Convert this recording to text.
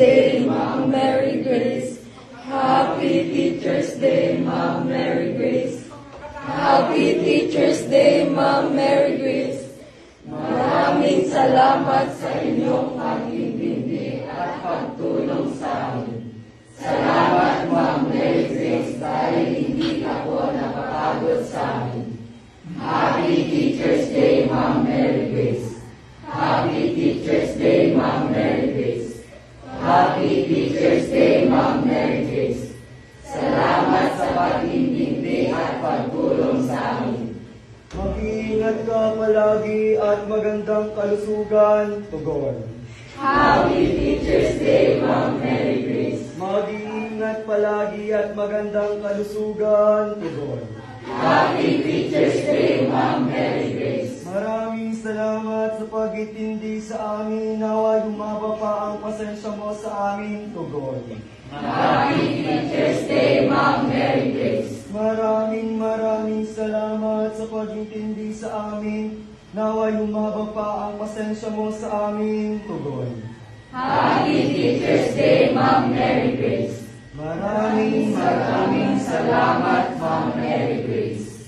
Day, Ma'am Mary Grace. Happy Teacher's Day, Ma'am Mary Grace. Happy Teacher's Day, Ma'am Mary Grace. Maraming salamat sa inyong pag-ibig at pagtulong sa amin. Salamat, Ma'am Mary Grace, dahil hindi ako napapagod sa amin. Happy Teacher's Day, Ma'am Mary Grace. Teacher's Day, Ma'am Mary Grace. Salamat sa pag-ibig at pagtulong sa amin. Mag-iingat ka palagi at magandang kalusugan, Tugon. Happy Teacher's Day, Mary Grace. Mag-iingat palagi at magandang kalusugan, Tugon. Happy pagitindi sa amin. Nawa yumaba pa ang pasensya mo sa amin, Tugon. Happy Teacher's Day, Ma'am Mary Grace. Maraming maraming salamat sa pagintindi sa amin. Nawa yumaba pa ang pasensya mo sa amin, Tugon. Happy Teacher's Day, Ma'am Mary Grace. Maraming Maraming salamat, Ma'am Mary Grace.